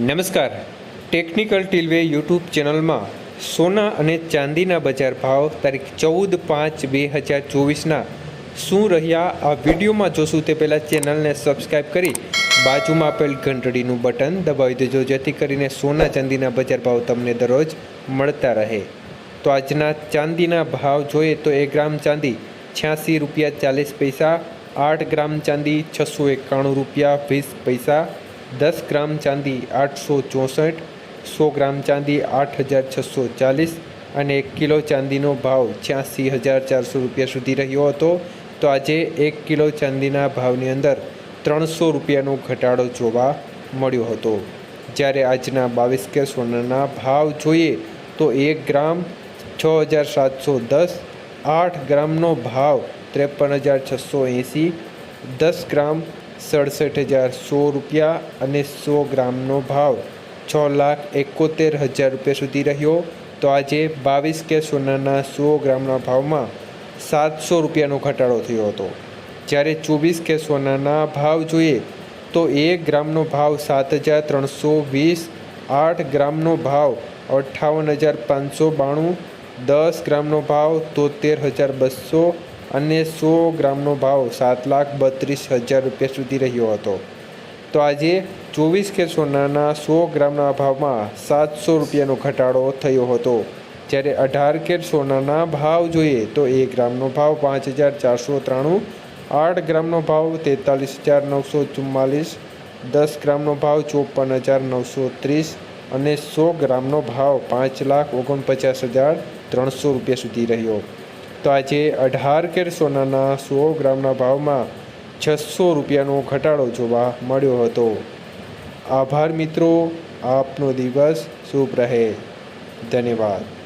નમસ્કાર. Technical ટીલવે YouTube ચેનલમાં સોના અને ચાંદીના બજાર ભાવ તારીખ ચૌદ પાંચ બે હજાર ચોવીસના શું રહ્યા? આ વિડીયોમાં જોશું તે પહેલાં ચેનલને સબસ્ક્રાઈબ કરી બાજુમાં આપેલ ઘંટડીનું બટન દબાવી દેજો, જેથી કરીને સોના ચાંદીના બજાર ભાવ તમને દરરોજ મળતા રહે. તો આજના ચાંદીના ભાવ જોઈએ તો એક ગ્રામ ચાંદી છ્યાસી રૂપિયા ચાલીસ પૈસા, આઠ ગ્રામ ચાંદી છસો એકાણું રૂપિયા, વીસ પૈસા દસ ગ્રામ ચાંદી આઠસો ચોસઠ, સો ગ્રામ ચાંદી આઠ હજાર છસો ચાલીસ અને એક કિલો ચાંદીનો ભાવ છ્યાસી હજાર ચારસો રૂપિયા સુધી રહ્યો હતો, તો આજે એક કિલો ચાંદીના ભાવની અંદર ત્રણસો રૂપિયાનો ઘટાડો જોવા મળ્યો હતો. જ્યારે આજના બાવીસ કે સોનાના ભાવ જોઈએ, તો એક ગ્રામ છ હજાર સાતસો દસ, આઠ ગ્રામનો ભાવ ત્રેપન હજાર છસો એંસી, દસ ગ્રામ સડસઠ હજાર સો રૂપિયા અને સો ગ્રામનો ભાવ છ લાખ એકોતેર હજાર રૂપિયા સુધી રહ્યો. તો આજે બાવીસ કે સોનાના સો ગ્રામના ભાવમાં સાતસો રૂપિયાનો ઘટાડો થયો હતો. જ્યારે ચોવીસ કે સોનાના ભાવ જોઈએ, તો એક ગ્રામનો ભાવ સાત હજાર ત્રણસો વીસ, આઠ ગ્રામનો ભાવ અઠ્ઠાવન હજાર પાંચસો બાણું, દસ ગ્રામનો ભાવ તોતેર હજાર બસો અને સો ગ્રામનો ભાવ સાત લાખ બત્રીસ હજાર રૂપિયા સુધી રહ્યો હતો. તો આજે ચોવીસ કે સોનાના સો ગ્રામના ભાવમાં સાતસો રૂપિયાનો ઘટાડો થયો હતો. જ્યારે અઢાર કેર સોનાના ભાવ જોઈએ તો એક ગ્રામનો ભાવ પાંચ હજાર ચારસો ત્રાણું, આઠ ગ્રામનો ભાવ તેતાલીસ હજાર નવસો ચુમ્માલીસ, દસ ગ્રામનો ભાવ ચોપન હજાર નવસો ત્રીસ અને સો ગ્રામનો ભાવ પાંચ લાખ ઓગણપચાસ હજાર ત્રણસો રૂપિયા સુધી રહ્યો. તો આજે અઢાર કેર સોનાના સો ગ્રામના ભાવમાં છસો રૂપિયાનો ઘટાડો જોવા મળ્યો હતો. આભાર મિત્રો, આપનો દિવસ શુભ રહે. ધન્યવાદ.